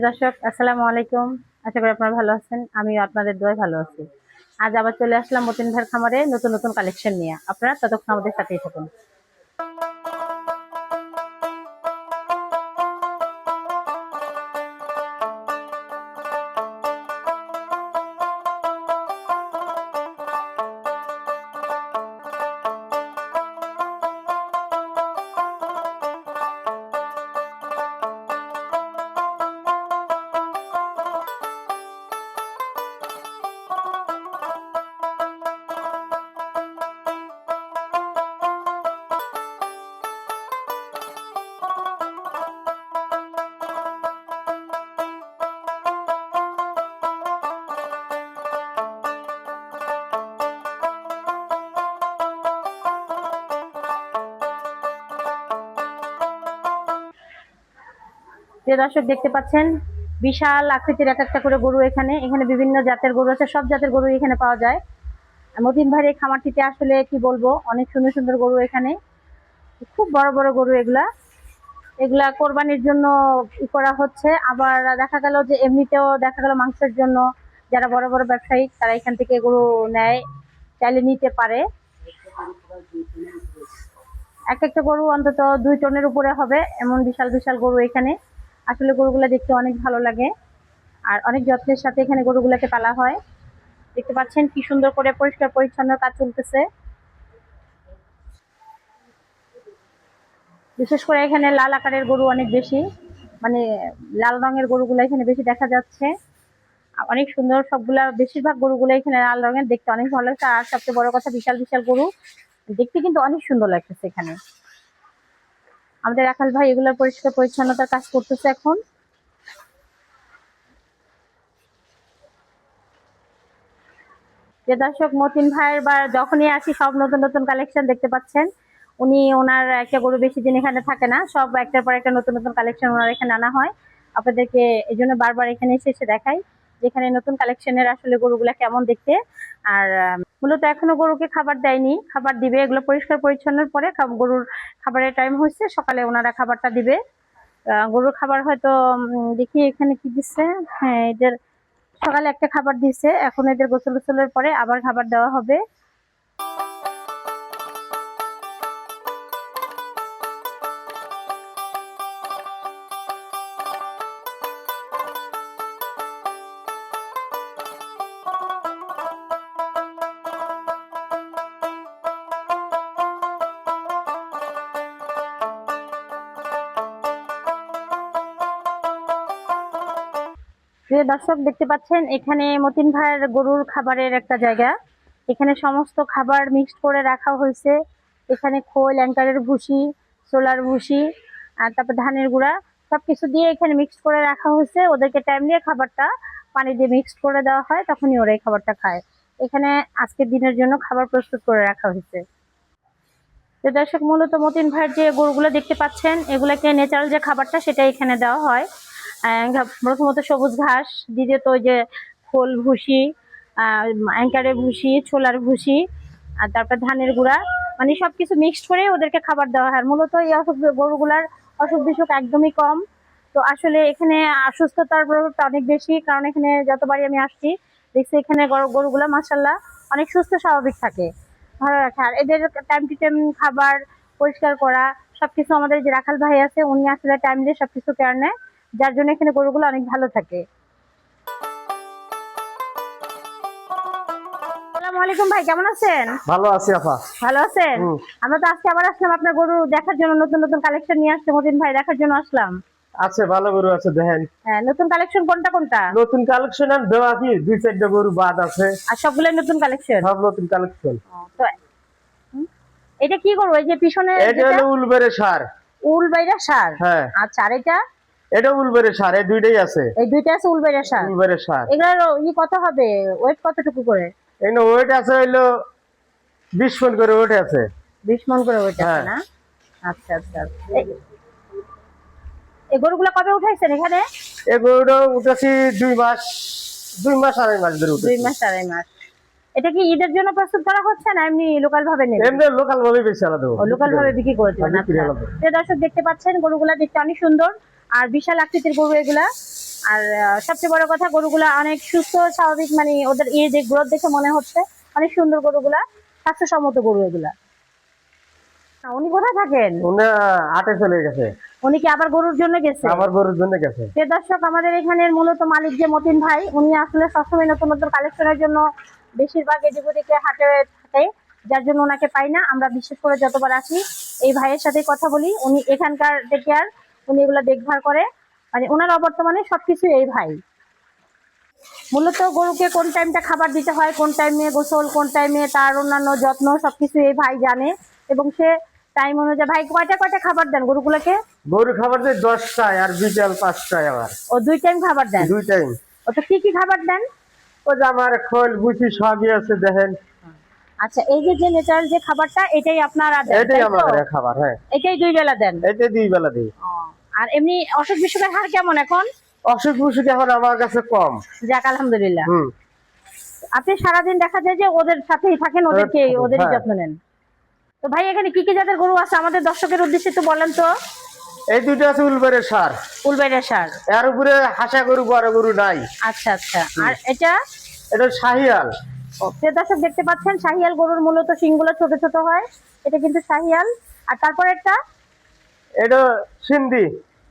যে দর্শক, আসসালামু আলাইকুম। আশা করি আপনারা ভালো আছেন আমি আপনাদের দোয়ায় ভালো আছি। আজ আবার চলে আসলাম মতিন ভাইয়ের খামারে নতুন নতুন কালেকশন নিয়ে। আপনারা ততক্ষণ আমাদের সাথেই থাকুন। যে দর্শক দেখতে পাচ্ছেন, বিশাল আকৃতির এক একটা করে গরু এখানে। এখানে বিভিন্ন জাতের গরু আছে, সব জাতের গরু এখানে পাওয়া যায়। মতিন ভাইয়ের এই খামারটিতে আসলে কি বলব? অনেক সুন্দর সুন্দর গরু এখানে। খুব বড় বড় গরু এগুলা। এগুলা কোরবানির জন্য ই করা হচ্ছে। আবার দেখা গেল যে এমনিতেও দেখা গেল মাংসের জন্য যারা বড় বড় ব্যবসায়ী, তারা এখান থেকে গরু নেয়, চাইলে নিতে পারে। এক একটা গরু অন্তত দুই টনের উপরে হবে, এমন বিশাল বিশাল গরু এখানে। আসলে গরুগুলো দেখতে অনেক ভালো লাগে। আর অনেক যত্নের সাথে এখানে গরুগুলোকে পালা হয়। দেখতে পাচ্ছেন কি সুন্দর করে পরিষ্কার পরিচ্ছন্ন কাজ চলতেছে। বিশেষ করে এখানে লাল আকারের গরু অনেক বেশি। মানে লাল রঙের গরুগুলো এখানে বেশি দেখা যাচ্ছে। অনেক সুন্দর সবগুলা বেশিরভাগ গরুগুলো এখানে লাল রঙের, দেখতে অনেক ভালো লাগছে। আর সবচেয়ে বড় কথা, বিশাল বিশাল গরু। দেখতে কিন্তু অনেক সুন্দর লাগতেছে এখানে। আমাদের রাখাল ভাই এগুলোর পরিষ্কার পরিচ্ছন্নতার কাজ করতেছে এখন। যে দর্শক মতিন ভাইয়ের বা যখনই আসি, সব নতুন নতুন কালেকশন দেখতে পাচ্ছেন। উনি ওনার একটা গরু বেশি দিন এখানে থাকে না, সব একটার পর একটা নতুন নতুন কালেকশন ওনার এখানে আনা হয়। আপনাদেরকে এই জন্য বারবার এখানে এসে এসে দেখাই। যেখানে নতুন কালেকশনের আসলে গরুগুলা কেমন দেখতে। আর মূলত এখনও গরুকে খাবার দেয়নি। খাবার দিবে, এগুলো পরিষ্কার পরিচ্ছন্ন পরে গরুর খাবারের টাইম হয়েছে, সকালে ওনারা খাবারটা দিবে। গরুর খাবার হয়তো দেখি এখানে কি দিচ্ছে হ্যাঁ এদের সকালে একটা খাবার দিচ্ছে এখন এদের গোসল গোসলের পরে আবার খাবার দেওয়া হবে। প্রিয় দর্শক দেখতে পাচ্ছেন, এখানে মতিন ভাইয়ের গরুর খাবারের একটা জায়গা। এখানে সমস্ত খাবার মিক্সড করে রাখা হয়েছে। এখানে খোল, অ্যাঙ্কারের ভুসি সোলার ভুসি, আর তারপর ধানের গুঁড়া, সবকিছু দিয়ে এখানে মিক্সড করে রাখা হয়েছে। ওদেরকে টাইম দিয়ে খাবারটা পানি দিয়ে মিক্সড করে দেওয়া হয়, তখনই ওরা এই খাবারটা খায়। এখানে আজকের দিনের জন্য খাবার প্রস্তুত করে রাখা হয়েছে। তো দর্শক, মূলত মতিন ভাইয়ের যে গরুগুলো দেখতে পাচ্ছেন, এগুলোকে ন্যাচারাল যে খাবারটা সেটা এখানে দেওয়া হয়। প্রথমত সবুজ ঘাস, দ্বিতীয়ত ওই যে খোল ভুসি অ্যাঙ্কারের ভুসি, ছোলার ভুসি, আর তারপর ধানের গুঁড়া। মানে সবকিছু মিক্সড করে ওদেরকে খাবার দেওয়া হয়। মূলত এই অসুখ গরুগুলার অসুখ বিসুখ একদমই কম। তো আসলে এখানে অসুস্থতার প্রভাবটা অনেক বেশি। কারণ এখানে যতবারই আমি আসছি, দেখছি এখানে গরু- গরুগুলা মাসাল্লাহ অনেক সুস্থ, স্বাভাবিক থাকে। ভালো রাখে। আর এদের টাইম টু টাইম খাবার, পরিষ্কার করা, সবকিছু আমাদের যে রাখাল ভাই আছে, উনি আসলে টাইম দিয়ে সবকিছু কেয়ার নেয়। যার জন্য এখানে গরুগুলো অনেক ভালো থাকে। আলাইকুম ভাই কেমন আছেন? ভালো আছি আপা। ভালো আছেন? আমরা তো আজকে আবার আসলাম আপনার গরু দেখার জন্য নতুন নতুন কালেকশন নিয়ে আসছে। মতিন ভাই দেখার জন্য আসলাম। আছে ভালো গরু আছে দেখেন। হ্যাঁ, নতুন কালেকশন কোনটা কোনটা? নতুন কালেকশন আর দেওয়া কি দুই চারটা গরু বাদ আছে। আর সবগুলোই নতুন কালেকশন সব নতুন কালেকশন তো এটা কি এই যে পিছনে এটা যেটা? হলো উলবেরে সার। উল বাইরা সার? হ্যাঁ। আচ্ছা আর এটা? এটা উলবেরে সার এই দুইটাই আছে। এই দুইটা আছে উল বাইরা সার? উলবেরে সার। এগুলোর ই কত হবে? ওয়েট কতটুকু করে? এই না ওয়েট আছে হইল বিশ ফুট করে ওয়েট আছে। বিশ মন করে ওয়েট আছে হ্যাঁ। না? আচ্ছা আচ্ছা এই- এই গরুগুলো কবে উঠাইছেন এখানে? এই গরুটা উঠেছি দুই মাস দুই মাস আড়াই মাস ধরে দুই মাস আড়াই মাস। এটা কি ঈদের জন্য প্রস্তুত করা হচ্ছে না এমনি লোকাল ভাবে নেবেন এমনি লোকাল ভাবে বেশি আলাদা লোকাল ভাবে বিক্রি করে দেবেন বিক্রি আচ্ছা। দর্শক দেখতে পাচ্ছেন গরুগুলা দেখতে অনেক সুন্দর। আর বিশাল আকৃতির গরু এগুলা। আর সবচেয়ে বড় কথা গরুগুলা অনেক সুস্থ স্বাভাবিক মানে ওদের ইয়ে যে গ্রোথ দেখে মনে হচ্ছে অনেক সুন্দর গরুগুলা স্বাস্থ্যসম্মত গরু এগুলা। উনি কোথায় থাকেন? উনি হাটে চলে গেছে। উনি কি আবার গরুর জন্য গেছে? আমার গরুর জন্য গেছে। যে দর্শক আমাদের এখানের মূলত মালিক যে মতিন ভাই উনি আসলে সবসময় নতুন নতুন কালেকশনের জন্য বেশিরভাগ এদিকে হাটে থাকে যার জন্য ওনাকে পাই না। আমরা বিশেষ করে যতবার আসি এই ভাইয়ের সাথে কথা বলি। উনি এখানকার আর উনি এগুলো দেখভাল করে। মানে ওনার অবর্তমানে সবকিছু এই ভাই। মূলত গরুকে কোন টাইমটা খাবার দিতে হয় কোন টাইমে গোসল কোন টাইমে তার অন্যান্য যত্ন সবকিছু এই ভাই জানে। এবং সে টাইম অনুযায়ী ভাই কয়টা কয়টা খাবার দেন গরুগুলোকে? গরু খাবার দেয় দশটায় আর বিকাল পাঁচটায় আবার। ও দুই টাইম খাবার দেন? দুই টাইম ও তো কি কি খাবার দেন? ও যে আমার খোল বুঝি সবই আছে দেখেন। আচ্ছা এই যে যে ন্যাচারাল যে খাবারটা এটাই আপনার এটাই আমার খাবার হ্যাঁ। এটাই দুই বেলা দেন? এটাই দুই বেলা দিই। আর এমনি অসুখ বিসুখের হার কেমন এখন? অসুখ বিসুখ এখন আমার কাছে কম। যাক আলহামদুলিল্লাহ। আপনি সারাদিন দেখা যায় যে ওদের সাথেই থাকেন ওদেরকে থাকি, ওদেরই হ্যাঁ। যত্ন নেন। তো ভাই এখানে কি কি জাতের গরু আছে? আমাদের দর্শকের উদ্দেশ্যে তো বলেন তো। এই দুটো আছে উলবেরের সার। উলবাইরা সার। এর উপরে হাসা গরু বড় গরু নাই। আচ্ছা আচ্ছা। আর এটা? এটা শাহিয়াল। দর্শক দেখতে পাচ্ছেন শাহিয়াল গরুর মূলত শিংগুলো ছোট ছোট হয়। এটা কিন্তু শাহিয়াল। আর তারপর একটা? এটা সিন্ধি।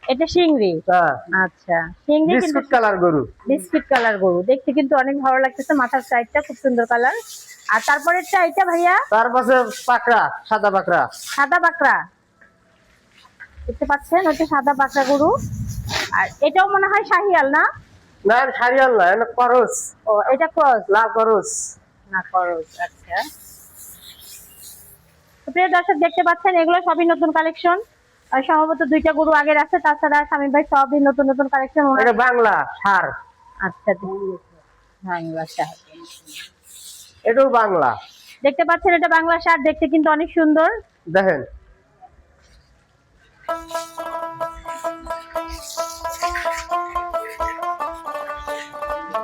এটা শিংরি হ্যাঁ। আচ্ছা। কিন্তু বিস্কুট কালার গরু। বিস্কিট কালার গরু। দেখতে কিন্তু অনেক ভালো লাগতেছে। মাথার সাইডটা খুব সুন্দর কালার। আর তারপরেরটা এটা ভাইয়া? তার পাশে পাকড়া সাদা পাকড়া। সাদা বাকরা দেখতে পাচ্ছেন? হচ্ছে সাদা বাকরা গরু। আর এটাও মনে হয় শাহিয়াল না? না শাহিয়াল না এটা করস। ও এটা ক্রস? লাল করস। না করস আচ্ছা। প্রিয় দর্শক দেখতে পাচ্ছেন? এগুলো সবই নতুন কালেকশন সম্ভবত দুইটা গরু আগের আছে তাছাড়া স্বামী ভাই সবই নতুন নতুন কালেকশন এটা বাংলা সার। আচ্ছা বাংলা শাহ এটাও বাংলা। দেখতে পাচ্ছেন এটা বাংলা শার্ট দেখতে কিন্তু অনেক সুন্দর। দেখেন।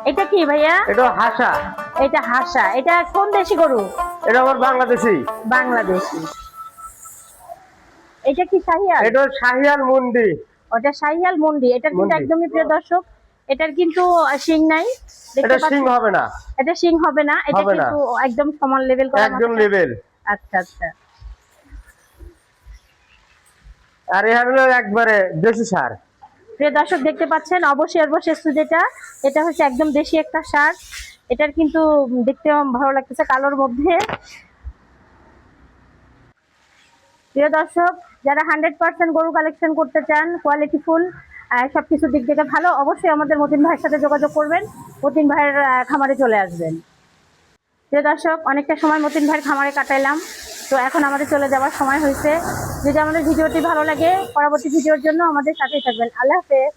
এটা কি ভাইয়া? এটা হাসা। এটা হাসা। এটা কোন দেশি গরু? এটা আমার বাংলাদেশি। বাংলাদেশি। এটা কি শাহিয়াল? এটা শাহিয়াল মুন্ডি। ওটা শাহিয়াল মন্ডি। এটার কিন্তু একদমই প্রিয় দর্শক এটার কিন্তু শিং নাই। দেখতে এটা পাচ্ছেন? হবে না। এটা শিং হবে না। এটা কিন্তু একদম সমান লেভেল করা একদম লেভেল আচ্ছা আচ্ছা। আর এখানে হলো একবারে দেশি সার। প্রিয় দর্শক দেখতে পাচ্ছেন? অবশ্যই অবশ্যই যেটা এটা হচ্ছে একদম দেশি একটা শার্ট এটার কিন্তু দেখতে ভালো লাগতেছে কালোর মধ্যে। প্রিয় দর্শক যারা হান্ড্রেড পার্সেন্ট গরু কালেকশন করতে চান কোয়ালিটি ফুল সবকিছু দিক থেকে ভালো, অবশ্যই আমাদের মতিন ভাইয়ের সাথে যোগাযোগ করবেন। মতিন ভাইয়ের খামারে চলে আসবেন। প্রিয় দর্শক, অনেকটা সময় মতিন ভাইয়ের খামারে কাটাইলাম। তো এখন আমাদের চলে যাওয়ার সময় হয়েছে। যদি আমাদের ভিডিওটি ভালো লাগে, পরবর্তী ভিডিওর জন্য আমাদের সাথেই থাকবেন। আল্লাহ হাফেজ।